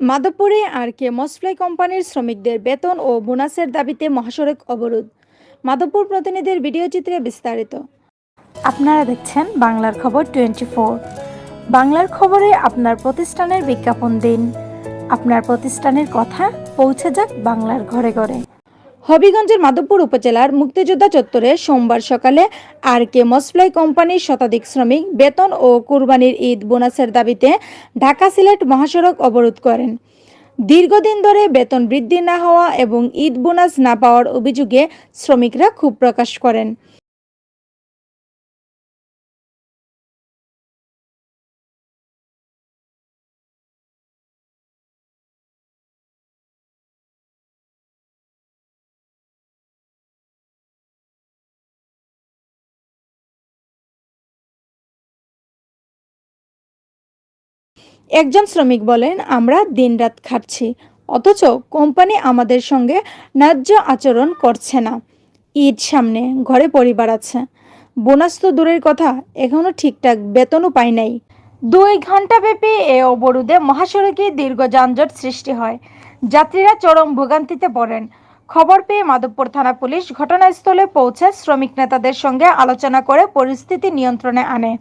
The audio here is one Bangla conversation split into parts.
মাধবপুরে আর কে মসফ্লাই কোম্পানির শ্রমিকদের বেতন ও বোনাসের দাবিতে মহাসড়ক অবরোধ। মাধবপুর প্রতিনিধির ভিডিও চিত্রে বিস্তারিত। আপনারা দেখছেন বাংলার খবর টোয়েন্টি বাংলার খবরে আপনার প্রতিষ্ঠানের বিজ্ঞাপন দিন। আপনার প্রতিষ্ঠানের কথা পৌঁছে যাক বাংলার ঘরে ঘরে। হবিগঞ্জের মাধবপুর উপজেলার মুক্তিযোদ্ধা চত্বরে সোমবার সকালে আর কে মসফ্লাই কোম্পানির শতাধিক শ্রমিক বেতন ও কুরবানির ঈদ বোনাসের দাবিতে ঢাকা সিলেট মহাসড়ক অবরোধ করেন। দীর্ঘদিন ধরে বেতন বৃদ্ধি না হওয়া এবং ঈদ বোনাস না পাওয়ার অভিযোগে শ্রমিকরা ক্ষোভ প্রকাশ করেন। একজন শ্রমিক বলেন, আমরা দিনরাত খাটছি, অথচ কোম্পানি আমাদের সঙ্গে ন্যায্য আচরণ করছে না। ঈদ সামনে, ঘরে পরিবার আছে। বোনাস তো দূরের কথা, এখনও ঠিকঠাক বেতনও পাই নাই। দুই ঘন্টাব্যাপী এ অবরোধে মহাসড়কে দীর্ঘ যানজট সৃষ্টি হয়। যাত্রীরা চরম ভোগান্তিতে পড়েন। খবর পেয়ে মাধবপুর থানা পুলিশ ঘটনাস্থলে পৌঁছে শ্রমিক নেতাদের সঙ্গে আলোচনা করে পরিস্থিতি নিয়ন্ত্রণে আনে।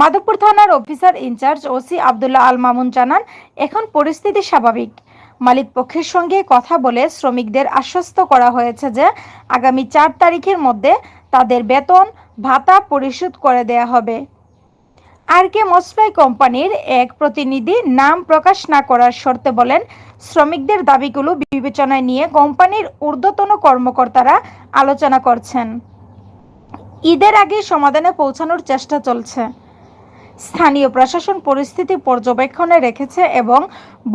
মাধবপুর থানার officer in charge OC Abdullah Al Mamun জানান, এখন পরিস্থিতি স্বাভাবিক। মালিক পক্ষের সঙ্গে কথা বলে শ্রমিকদের আশ্বস্ত করা হয়েছে যে, আগামী চার তারিখের মধ্যে তাদের বেতন, ভাতা পরিশোধ করে দেয়া হবে। আর কে মসফ্লাই কোম্পানির এক প্রতিনিধি নাম প্রকাশ না করার শর্তে বলেন, শ্রমিকদের দাবিগুলো বিবেচনায় নিয়ে কোম্পানির ঊর্ধ্বতন কর্মকর্তারা আলোচনা করছেন। ঈদের আগে সমাধানে পৌঁছানোর চেষ্টা চলছে। স্থানীয় প্রশাসন পরিস্থিতি পর্যবেক্ষণে রেখেছে এবং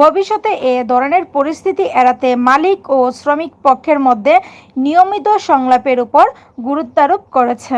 ভবিষ্যতে এ ধরনের পরিস্থিতি এড়াতে মালিক ও শ্রমিক পক্ষের মধ্যে নিয়মিত সংলাপের উপর গুরুত্বারোপ করেছে।